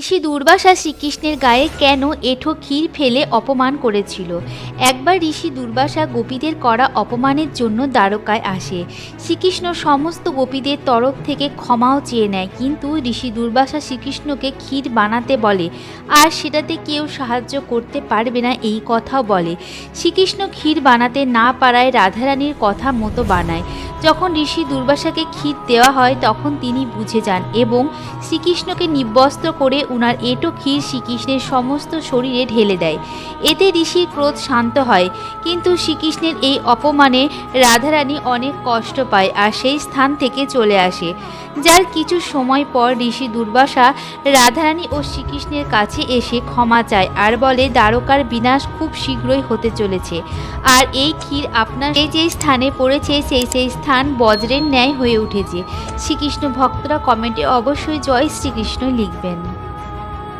ঋষি দুর্বাসা শ্রীকৃষ্ণের গায়ে কেন এঁঠো ক্ষীর ফেলে অপমান করেছিল? একবার ঋষি দুর্বাসা গোপীদের করা অপমানের জন্য দ্বারকায় আসে। শ্রীকৃষ্ণ সমস্ত গোপীদের তরফ থেকে ক্ষমাও চেয়ে নেয়, কিন্তু ঋষি দুর্বাসা শ্রীকৃষ্ণকে ক্ষীর বানাতে বলে, আর সেটাতে কেউ সাহায্য করতে পারবে না এই কথাও বলে। শ্রীকৃষ্ণ ক্ষীর বানাতে না পারায় রাধারানীর কথা মতো বানায়। যখন ঋষি দুর্বাসাকে ক্ষীর দেওয়া হয়, তখন তিনি বুঝে যান এবং শ্রীকৃষ্ণকে নিবস্ত্র করে উনার এঁটো ক্ষীর শ্রীকৃষ্ণের সমস্ত শরীরে ঢেলে দেয়। এতে ঋষির ক্রোধ শান্ত হয়, কিন্তু শ্রীকৃষ্ণের এই অপমানে রাধারানী অনেক কষ্ট পায় আর সেই স্থান থেকে চলে আসে। যার কিছু সময় পর ঋষি দুর্বাসা রাধারানী ও শ্রীকৃষ্ণের কাছে এসে ক্ষমা চায় আর বলে, দ্বারকার বিনাশ খুব শীঘ্রই হতে চলেছে। আর এই ক্ষীর আপনার যে যে স্থানে পড়েছে, সেই সেই স্থান বজ্রের ন্যায় হয়ে উঠেছে। শ্রীকৃষ্ণ ভক্তরা কমেন্টে অবশ্যই জয় শ্রীকৃষ্ণ লিখবেন।